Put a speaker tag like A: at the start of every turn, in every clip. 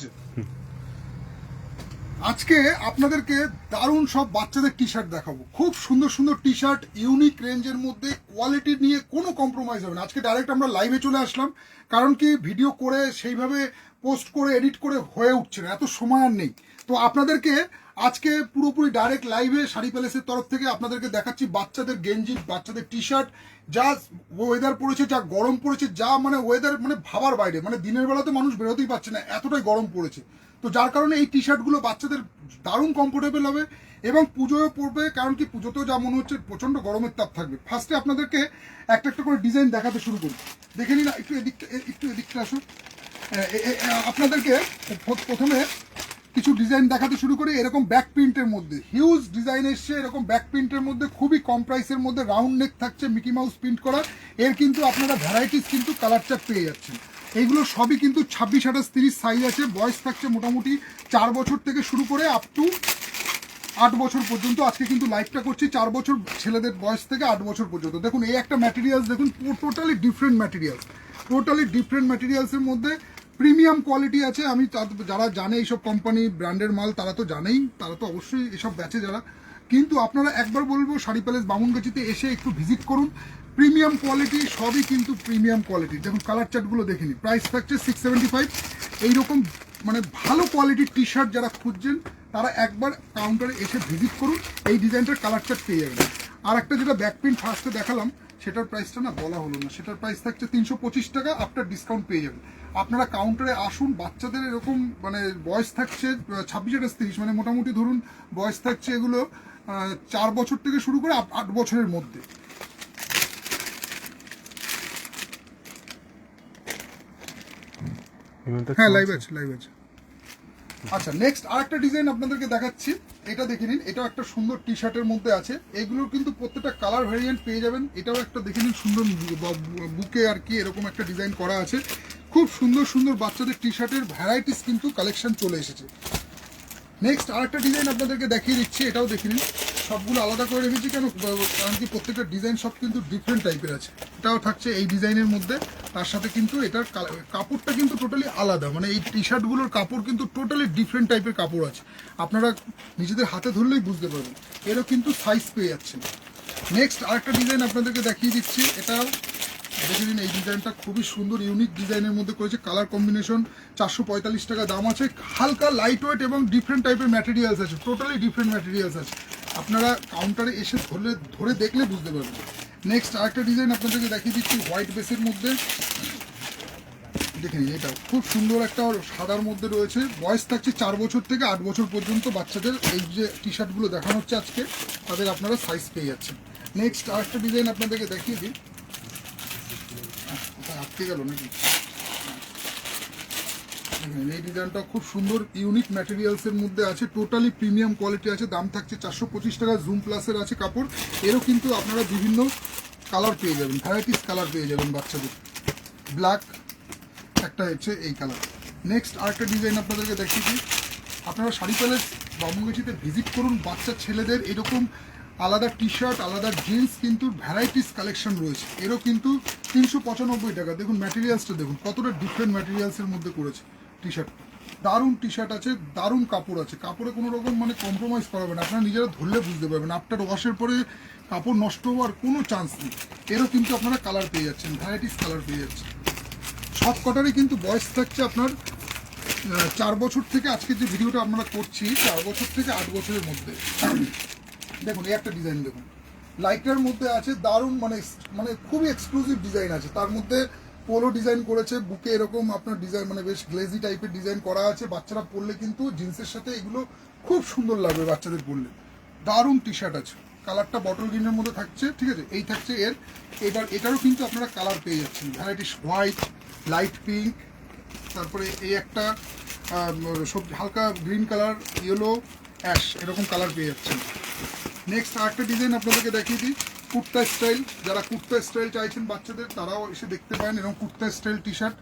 A: আছে আজকে আপনাদেরকে দারুণ সব বাচ্চাদের টি শার্ট দেখাবো। খুব সুন্দর সুন্দর টি শার্ট ইউনিক রেঞ্জের মধ্যে কোয়ালিটি নিয়ে কোনো কম্প্রোমাইজ হবে না। আজকে ডাইরেক্ট আমরা লাইভে চলে আসলাম, কারণ কি ভিডিও করে সেইভাবে পোস্ট করে এডিট করে হয়ে উঠছে না। এত সময় আর নেই। তো আপনাদেরকে আজকে পুরোপুরি ডাইরেক্ট লাইভে শাড়ি প্যালেসের তরফ থেকে আপনাদেরকে দেখাচ্ছি বাচ্চাদের গেঞ্জি, বাচ্চাদের টি শার্ট যা ওয়েদার পড়েছে, যা গরম পড়েছে, যা মানে ওয়েদার মানে ভাবার বাইরে। মানে দিনের বেলাতে মানুষ বেরোতেই পারছে না, এতটাই গরম পড়েছে। তো যার কারণে এই টি শার্টগুলো বাচ্চাদের দারুণ কমফোর্টেবল হবে এবং পুজোয় পড়বে, কারণ কি পুজোতেও যা মনে হচ্ছে প্রচণ্ড গরমের তাপ থাকবে। ফার্স্টে আপনাদেরকে একটা একটা করে ডিজাইন দেখাতে শুরু করি। দেখে নিন, একটু এদিকটা একটু এদিকটা আসো এ- এ- এ- আপনাদেরকে প্রথমে কিছু ডিজাইন দেখাতে শুরু করি এরকম ব্যাক প্রিন্টের মধ্যে। হিউজ ডিজাইন এসছে, এরকম ব্যাক প্রিন্টের মধ্যে খুবই কম প্রাইসের মধ্যে রাউন্ড নেক থাকছে মিকি মাউস প্রিন্ট করা এর কিন্তু আপনারা ভ্যারাইটিস কিন্তু কালার চার্ট পেয়ে যাচ্ছেন। এইগুলো সবই কিন্তু ছাব্বিশ, আঠাশ, তিরিশ সাইজ আছে। বয়স থাকছে মোটামুটি চার বছর থেকে শুরু করে আপ টু আট বছর পর্যন্ত। আজকে কিন্তু লাইভটা করছি চার বছর ছেলেদের বয়স থেকে আট বছর পর্যন্ত। দেখুন, এই একটা ম্যাটেরিয়ালস দেখুন totally different materials totally different ম্যাটেরিয়ালসের মধ্যে প্রিমিয়াম কোয়ালিটি আছে, আমি যারা জানে এইসব কোম্পানি, ব্র্যান্ডের মাল, তারা তো জানেই, তারা তো অবশ্যই এসব বেচে যারা। কিন্তু আপনারা একবার বলব, শাড়ি প্যালেস বামুনগাছিতে এসে একটু ভিজিট করুন। প্রিমিয়াম কোয়ালিটি সবই কিন্তু প্রিমিয়াম কোয়ালিটি। দেখুন কালার চার্টগুলো দেখে নিন। প্রাইস থাকছে সিক্স ফাইভ এইরকম মানে ভালো কোয়ালিটির টি শার্ট যারা খুঁজছেন, তারা একবার কাউন্টারে এসে ভিজিট করুন। এই ডিজাইনটার কালার চার্ট পেয়ে যাবেন। আর একটা যেটা ব্যাক প্রিন্ট ফার্স্টে দেখালাম সেটার প্রাইসটা না বলা হলো না। সেটার প্রাইস থাকছে তিনশো পঁচিশ টাকা আপনার ডিসকাউন্ট পেয়ে যাবেন। আপনারা কাউন্টারে আসুন বাচ্চাদের এরকম মানে বয়স থাকছে ছাব্বিশ আঠাশ তিরিশ মানে মোটামুটি ধরুন বয়স থাকছে এগুলো চার বছর থেকে শুরু করে আট- বছরের মধ্যে। হ্যাঁ লাইভ আছে লাইভ আছে। আচ্ছা নেক্সট আরেকটা ডিজাইন আপনাদেরকে দেখাচ্ছি। এটা দেখে নিন, এটাও একটা সুন্দর টি শার্টের মধ্যে আছে। এগুলোর কিন্তু প্রত্যেকটা কালার ভেরিয়েন্ট পেয়ে যাবেন। এটাও একটা দেখে নিন সুন্দর বুকে আর কি এরকম একটা ডিজাইন করা আছে। খুব সুন্দর সুন্দর বাচ্চাদের টি শার্টের ভ্যারাইটিস কিন্তু কালেকশন চলে এসেছে। নেক্সট আরেকটা ডিজাইন আপনাদেরকে দেখিয়ে দিচ্ছি, এটাও দেখে নিন। সবগুলো আলাদা করে রেখেছি কেন? কারণ কি প্রত্যেকটা ডিজাইন সব কিন্তু ডিফারেন্ট টাইপের আছে। এটাও থাকছে এই ডিজাইনের মধ্যে। তার সাথে কিন্তু এটার কাপড়টা কিন্তু টোটালি আলাদা। মানে এই টি শার্টগুলোর কাপড় কিন্তু টোটালি ডিফারেন্ট টাইপের কাপড় আছে। আপনারা নিজেদের হাতে ধরলেই বুঝতে পারবেন। এরও কিন্তু সাইজ পেয়ে যাচ্ছেন। নেক্সট আরেকটা ডিজাইন আপনাদেরকে দেখিয়ে দিচ্ছি। এটা দেখে নিন এই ডিজাইনটা খুবই সুন্দর ইউনিক ডিজাইনের মধ্যে করেছে। কালার কম্বিনেশন চারশো পঁয়তাল্লিশ টাকা দাম আছে। হালকা লাইট ওয়েট এবং ডিফারেন্ট টাইপের ম্যাটেরিয়ালস আছে। টোটালি ডিফারেন্ট ম্যাটেরিয়ালস আছে। আপনারা কাউন্টারে এসে ধরলে, ধরে দেখলে বুঝতে পারবেন। নেক্সট আরেকটা ডিজাইন আপনাদেরকে দেখিয়ে দিচ্ছি হোয়াইট বেসের মধ্যে। দেখে নিন এটা খুব সুন্দর একটা সাদার মধ্যে রয়েছে। বয়স থাকছে চার বছর থেকে আট বছর পর্যন্ত বাচ্চাদের। এই যে টি শার্টগুলো দেখানো হচ্ছে আজকে, তাদের আপনারা সাইজ পেয়ে যাচ্ছেন। নেক্সট আরেকটা ডিজাইন আপনাদেরকে দেখিয়ে দিই। আটকে গেল নাকি? এই ডিজাইনটা খুব সুন্দর ইউনিক ম্যাটেরিয়ালস এর মধ্যে আছে টোটালি প্রিমিয়াম কোয়ালিটি আছে, দাম থাকছে চারশো পঁচিশ টাকা জুম প্লাসের আছে কাপড়। এরও কিন্তু আপনারা বিভিন্ন কালার পেয়ে যাবেন ভ্যারাইটিস কালার পেয়ে যাবেন বাচ্চাদের। ব্ল্যাক একটা হচ্ছে এই কালার নেক্সট আরেকটা ডিজাইন আপনাদেরকে দেখিয়ে দিই আপনারা শাড়ি প্যালেস বামুঙ্গিচিতে ভিজিট করুন, বাচ্চা ছেলেদের এরকম আলাদা টি শার্ট আলাদা জিন্স কিন্তু ভ্যারাইটিস কালেকশন রয়েছে। এরও কিন্তু তিনশো পঁচানব্বই টাকা। দেখুন ম্যাটেরিয়ালসটা দেখুন, কতটা ডিফারেন্ট ম্যাটেরিয়ালসের মধ্যে করেছে। টি শার্ট দারুণ টি শার্ট আছে, দারুণ কাপড় আছে। কাপড়ে কোনো রকম মানে কম্প্রোমাইজ করাবেন আপনারা নিজেরা ধরলে বুঝতে পারবেন। আফটার ওয়াশের পরে কাপড় নষ্ট হওয়ার কোনো চান্স নেই। এরও কিন্তু আপনারা কালার পেয়ে যাচ্ছেন ভ্যারাইটিস কালার পেয়ে যাচ্ছেন। সব কটারই কিন্তু বয়স থাকছে আপনার চার বছর থেকে আজকে যে ভিডিওটা আমরা করছি, চার বছর থেকে আট বছরের মধ্যে। দেখুন, এই একটা ডিজাইন দেখুন। লাইটার মধ্যে আছে দারুণ মানে মানে খুবই এক্সক্লুসিভ ডিজাইন আছে। তার মধ্যে পোলো ডিজাইন করেছে, বুকে এরকম আপনার ডিজাইন মানে বেশ গ্লেজি টাইপের ডিজাইন করা আছে। বাচ্চারা পরলে কিন্তু জিন্সের সাথে এগুলো খুব সুন্দর লাগবে বাচ্চাদের পরলে। দারুণ টি শার্ট আছে কালারটা বটল গ্রিনের মধ্যে থাকছে, ঠিক আছে? এই থাকছে এর। এবার এটারও কিন্তু আপনারা কালার পেয়ে যাচ্ছেন। ভ্যারাইটিস হোয়াইট লাইট পিঙ্ক তারপরে এই একটা সবজি হালকা গ্রিন কালার ইয়েলো অ্যাশ এরকম কালার পেয়ে যাচ্ছেন। নেক্সট আরেকটা ডিজাইন আপনাদেরকে দেখিয়ে দিই। কুর্তা স্টাইল, যারা কুর্তা স্টাইল চাইছেন বাচ্চাদের, তারাও এসে দেখতে পারেন। এরকম কুর্তা স্টাইল টি শার্ট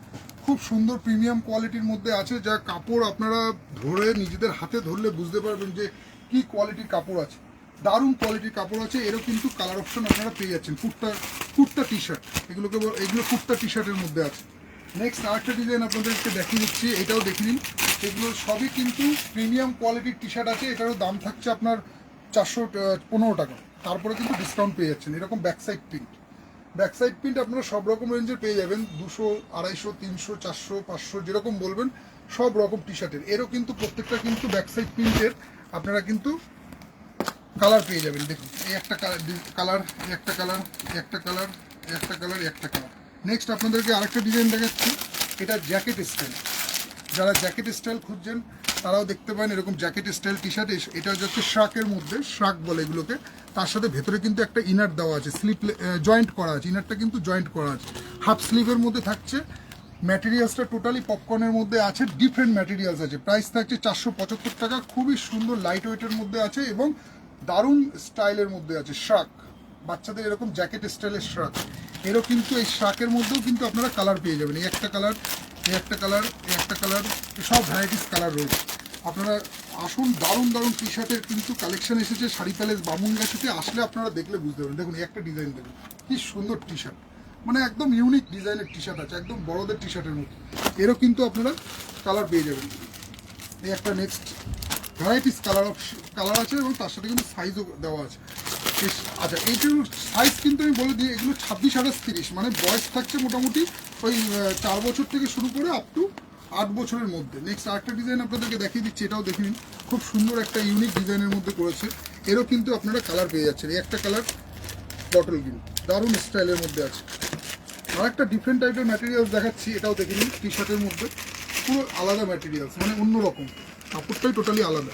A: খুব সুন্দর প্রিমিয়াম কোয়ালিটির মধ্যে আছে, যা কাপড় আপনারা ধরে নিজেদের হাতে ধরলে বুঝতে পারবেন যে কি কোয়ালিটির কাপড় আছে। দারুণ কোয়ালিটির কাপড় আছে, এরও কিন্তু কালার অপশন আপনারা পেয়ে যাচ্ছেন। কুর্তা কুর্তা টি শার্ট এগুলোকে এগুলো কুর্তা টি শার্টের মধ্যে আছে। নেক্সট আরেকটা ডিজাইন আপনাদেরকে দেখিয়ে দিচ্ছি, এটাও দেখে নিন। এগুলো সবই কিন্তু প্রিমিয়াম কোয়ালিটির টি শার্ট আছে, এটারও দাম থাকছে আপনার চারশো পনেরো টাকা। তারপরে কিন্তু ডিসকাউন্ট পেয়ে যাচ্ছেন। এরকম back side print back side print আপনারা সব রকম রেঞ্জের পেয়ে যাবেন। দুশো, আড়াইশো, তিনশো, চারশো, পাঁচশো, যেরকম বলবেন, সব রকম টি শার্টের এরও কিন্তু প্রত্যেকটা কিন্তু ব্যাক সাইড প্রিন্টের আপনারা কিন্তু কালার পেয়ে যাবেন। দেখুন, এই একটা কালার একটা কালার একটা কালার একটা কালার একটা কালার নেক্সট আপনাদেরকে আরেকটা ডিজাইন দেখাচ্ছি। এটা জ্যাকেট স্টাইল যারা জ্যাকেট স্টাইল খুঁজছেন তারাও দেখতে পারেন এরকম জ্যাকেট স্টাইল টি শার্ট এটা হচ্ছে শ্রাকের মধ্যে শ্রাক বলে এগুলোকে। তার সাথে ভেতরে কিন্তু একটা ইনার দেওয়া আছে স্লিপ জয়েন্ট করা আছে ইনারটা কিন্তু জয়েন্ট করা আছে। হাফ স্লিভের মধ্যে থাকছে ম্যাটেরিয়ালসটা টোটালি পপকর্নের মধ্যে আছে ডিফারেন্ট ম্যাটেরিয়ালস আছে। প্রাইস থাকছে চারশো পঁচাত্তর টাকা, খুবই সুন্দর লাইট ওয়েটের মধ্যে আছে এবং দারুণ স্টাইলের মধ্যে আছে শ্রাক বাচ্চাদের এরকম জ্যাকেট স্টাইলের শ্রাক এরও কিন্তু এই শ্রাকের মধ্যেও কিন্তু আপনারা কালার পেয়ে যাবেন। এই একটা কালার এই একটা কালার এই একটা কালার সব ভ্যারাইটিস কালার রয়েছে। আপনারা আসুন, দারুণ দারুণ টি শার্টের কিন্তু কালেকশন এসেছে শাড়ি প্যালেস বামুনগাছিতে আসলে আপনারা দেখলে বুঝতে পারবেন। দেখুন একটা ডিজাইন দেখুন, কি সুন্দর টি শার্ট মানে একদম ইউনিক ডিজাইনের টি শার্ট আছে, একদম বড়দের টি শার্টের মতো। এরও কিন্তু আপনারা কালার পেয়ে যাবেন। এই একটা নেক্সট ভ্যারাইটিস কালার কালার আছে এবং তার সাথে কিন্তু সাইজও দেওয়া আছে। আচ্ছা এইটার সাইজ কিন্তু আমি বলে দিই, এগুলো ছাব্বিশ, আঠাশ, তিরিশ। মানে বয়স থাকছে মোটামুটি ওই চার বছর থেকে শুরু করে আপ টু আট বছরের মধ্যে। নেক্সট আরেকটা ডিজাইন আপনাদেরকে দেখিয়ে দিচ্ছি, এটাও দেখে নিন। খুব সুন্দর একটা ইউনিক ডিজাইনের মধ্যে করেছে। এরও কিন্তু আপনারা কালার পেয়ে যাচ্ছেন। এই একটা কালার বটল গ্রিন দারুণ স্টাইলের মধ্যে আছে। আর একটা ডিফারেন্ট টাইপের ম্যাটেরিয়ালস দেখাচ্ছি, এটাও দেখে নিন টি শার্টের মধ্যে। পুরো আলাদা ম্যাটেরিয়ালস মানে অন্যরকম। কাপড়টাই টোটালি আলাদা।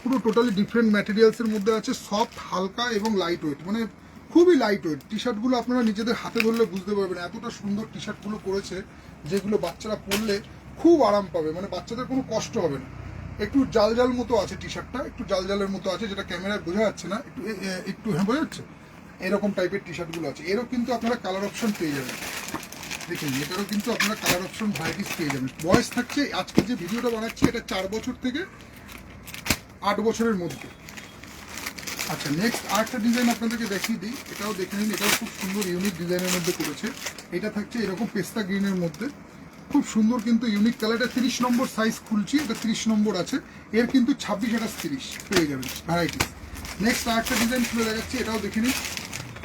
A: পুরো টোটালি ডিফারেন্ট ম্যাটেরিয়ালসের মধ্যে আছে সফট হালকা এবং লাইট ওয়েট মানে খুবই লাইট ওয়েট টি শার্টগুলো আপনারা নিজেদের হাতে ধরলে বুঝতে পারবেন এতটা সুন্দর টি শার্টগুলো করেছে যেগুলো বাচ্চারা পরলে খুব আরাম পাবে। মানে বাচ্চাদের কোনো কষ্ট হবে না। একটু জাল জাল মতো আছে টি। শার্টটা একটু জাল জালের মতো আছে যেটা ক্যামেরায় বোঝা যাচ্ছে না। একটু একটু হ্যাঁ বোঝা যাচ্ছে? এরকম টাইপের টি শার্টগুলো আছে। এরও কিন্তু আপনারা কালার অপশন পেয়ে যাবেন। দেখুন, এটারও কিন্তু আপনারা কালার অপশন ভ্যারাইটিস পেয়ে যাবেন। বয়স থাকছে, আজকে যে ভিডিওটা বানাচ্ছি, এটা চার বছর থেকে আট বছরের মধ্যে। আচ্ছা নেক্সট আরেকটা ডিজাইন আপনাদেরকে দেখিয়ে দিই। এটাও দেখে নিন, এটাও খুব সুন্দর ইউনিক ডিজাইনের মধ্যে করেছে। এটা থাকছে এরকম পেস্তা গ্রিনের মধ্যে। খুব সুন্দর কিন্তু ইউনিক কালারটা তিরিশ নম্বর সাইজ খুলছি, এটা তিরিশ নম্বর আছে। এর কিন্তু ছাব্বিশ, আঠাশ, তিরিশ পেয়ে যাবেন ভ্যারাইটিস নেক্সট আরেকটা ডিজাইন খুলে দেখাচ্ছি, এটাও দেখে নিন।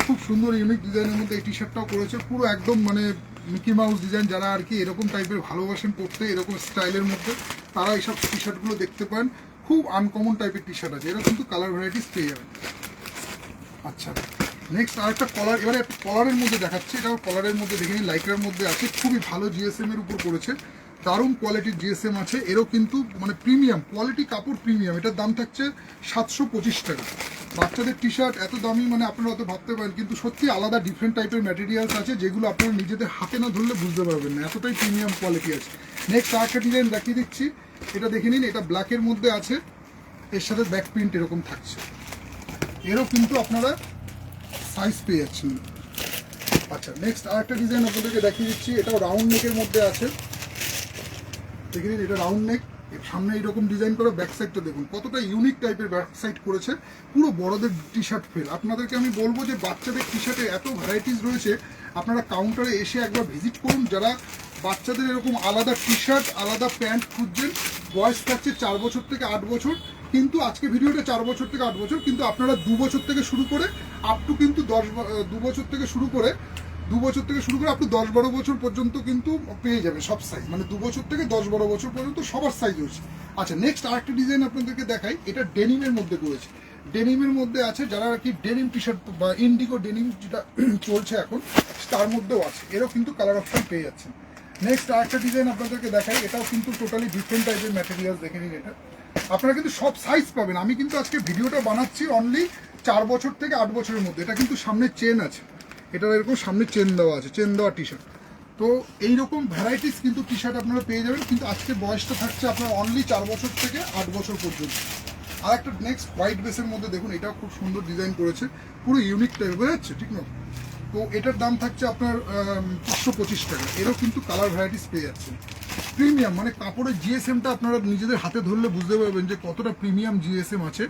A: খুব সুন্দর ইউনিক ডিজাইনের মধ্যে এই টি শার্টটাও করেছে। পুরো একদম মানে মিকি মাউস ডিজাইন যারা আর কি এরকম টাইপের ভালোবাসেন পড়তে, এরকম স্টাইলের মধ্যে, তারা এইসব টি শার্টগুলো দেখতে পান। খুব আনকমন টাইপের টি শার্ট আছে। এরকম কিন্তু কালার ভ্যারাইটিস পেয়ে যাবেন। আচ্ছা নেক্সট আরেকটা কলার এবারে একটা কলারের মধ্যে দেখাচ্ছি। এটা কলারের মধ্যে দেখে নিন লাইক্রার মধ্যে আছে। খুবই ভালো জিএসএম এর উপর করেছে দারুণ কোয়ালিটির জিএসএম আছে। এরও কিন্তু মানে প্রিমিয়াম কোয়ালিটি কাপড় প্রিমিয়াম এটার দাম থাকছে সাতশো পঁচিশ টাকা। বাচ্চাদের টি শার্ট এত দামি মানে আপনারা অত ভাবতে পারেন, কিন্তু সত্যি আলাদা ডিফারেন্ট টাইপের ম্যাটেরিয়ালস আছে, যেগুলো আপনারা নিজেদের হাতে না ধরলে বুঝতে পারবেন না। এতটাই প্রিমিয়াম কোয়ালিটি আছে। নেক্সট আরেকটা ডিজাইন দেখিয়ে দিচ্ছি। এটা দেখে নিন, এটা ব্ল্যাকের মধ্যে আছে। এর সাথে ব্যাক প্রিন্ট এরকম থাকছে। এরও কিন্তু আপনারা সাইজ পেয়ে যাচ্ছেন। আচ্ছা নেক্সট আরেকটা ডিজাইন আপনাদেরকে দেখিয়ে দিচ্ছি। এটাও রাউন্ড নেকের মধ্যে আছে। দেখে নিন, এটা রাউন্ড নেক সামনে এরকম ডিজাইন করা ব্যাক সাইডটা দেখুন। কতটা ইউনিক টাইপের ব্যাক সাইড করেছে। পুরো বড়দের টি শার্ট ফেল আপনাদেরকে আমি বলব যে, বাচ্চাদের টি শার্টে এত ভ্যারাইটিস রয়েছে। আপনারা কাউন্টারে এসে একবার ভিজিট করুন। যারা বাচ্চাদের এরকম আলাদা টি শার্ট আলাদা প্যান্ট খুঁজছেন। বয়স থাকছে চার বছর থেকে আট বছর। কিন্তু আজকে ভিডিওটা চার বছর থেকে আট বছর, কিন্তু আপনারা দু বছর থেকে শুরু করে আপ টু কিন্তু দশ দু বছর থেকে শুরু করে, দু বছর থেকে শুরু করে আপনি দশ বারো বছর পর্যন্ত কিন্তু পেয়ে যাবে সব সাইজ মানে দু বছর থেকে দশ বারো বছর পর্যন্ত সবার সাইজ হয়েছে। আচ্ছা নেক্সট আরেকটা ডিজাইন আপনাদেরকে দেখাই। এটা ডেনিমের মধ্যে করেছে। ডেনিমের মধ্যে আছে যারা আর কি ডেনিম টি শার্ট বা ইন্ডিগো ডেনিম যেটা চলছে এখন, তার মধ্যেও আছে। এরও কিন্তু কালার অপশন পেয়ে যাচ্ছেন। নেক্সট আরেকটা ডিজাইন আপনাদেরকে দেখাই। এটাও কিন্তু টোটালি ডিফারেন্ট টাইপের ম্যাটেরিয়াল দেখে নিন এটা। আপনারা কিন্তু সব সাইজ পাবেন। আমি কিন্তু আজকে ভিডিওটা বানাচ্ছি অনলি চার বছর থেকে আট বছরের মধ্যে। এটা কিন্তু সামনে চেন আছে। এটার এরকম সামনে চেন দেওয়া আছে চেন দেওয়া টি শার্ট তো এইরকম ভ্যারাইটিস কিন্তু টি শার্ট আপনারা পেয়ে যাবেন। কিন্তু আজকে বয়সটা থাকছে আপনার অনলি চার বছর থেকে আট বছর পর্যন্ত। আর একটা নেক্সট হোয়াইট বেসের মধ্যে দেখুন, এটাও খুব সুন্দর ডিজাইন করেছে। পুরো ইউনিক টাইপ বোঝা যাচ্ছে ঠিক না? তো এটার দাম থাকছে আপনার পাঁচশো পঁচিশ টাকা। এরও কিন্তু কালার ভ্যারাইটিস পেয়ে যাচ্ছেন। প্রিমিয়াম মানে কাপড়ের জিএসএমটা আপনারা নিজেদের হাতে ধরলে বুঝতে পারবেন যে কতটা প্রিমিয়াম জিএসএম আছে।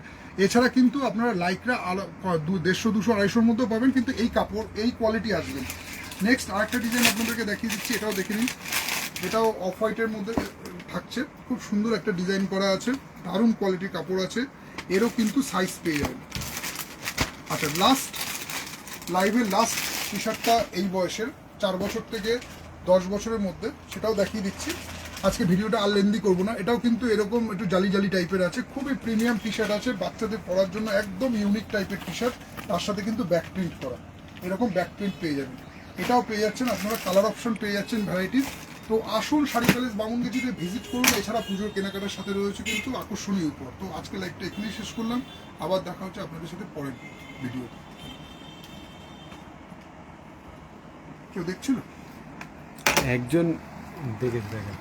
A: এছাড়া কিন্তু আপনারা লাইকরা দেড়শো, দুশো, আড়াইশোর মধ্যেও পাবেন, কিন্তু এই কাপড়, এই কোয়ালিটি আসবেন নেক্সট আরেকটা ডিজাইন আপনাদেরকে দেখিয়ে দিচ্ছি, এটাও দেখে নিন। এটাও অফ হোয়াইটের মধ্যে থাকছে। খুব সুন্দর একটা ডিজাইন করা আছে। দারুণ কোয়ালিটির কাপড় আছে। এরও কিন্তু সাইজ পেয়ে যাবেন। আচ্ছা লাস্ট লাইভের লাস্ট টি শার্টটা এই বয়সের, চার বছর থেকে দশ বছরের মধ্যে, সেটাও দেখিয়ে দিচ্ছি। আজকে ভিডিওটা আর লেন্দি করব না। এটাও কিন্তু এরকম একটু জালি জালি টাইপের আছে। খুবই প্রিমিয়াম টি শার্ট আছে। বাচ্চাদের পরার জন্য একদম ইউনিক টাইপের টি শার্ট তার সাথে কিন্তু ব্যাক প্রিন্ট করা। এরকম ব্যাক প্রিন্ট পেয়ে যাবেন। এটাও পেয়ে যাচ্ছেন, আপনারা কালার অপশন পেয়ে যাচ্ছেন ভ্যারাইটিস তো আসুন শাড়ি প্যালেস বামুনগেজিতে ভিজিট করুন, এছাড়া পুজোর কেনাকাটার সাথে রয়েছে কিন্তু আকর্ষণীয় উপর তো আজকে লাইভটা এখানেই শেষ করলাম। আবার দেখা হচ্ছে আপনাদের সাথে পরের ভিডিওতে। কেউ দেখছিল?
B: একজন দেখেছে দেখেন।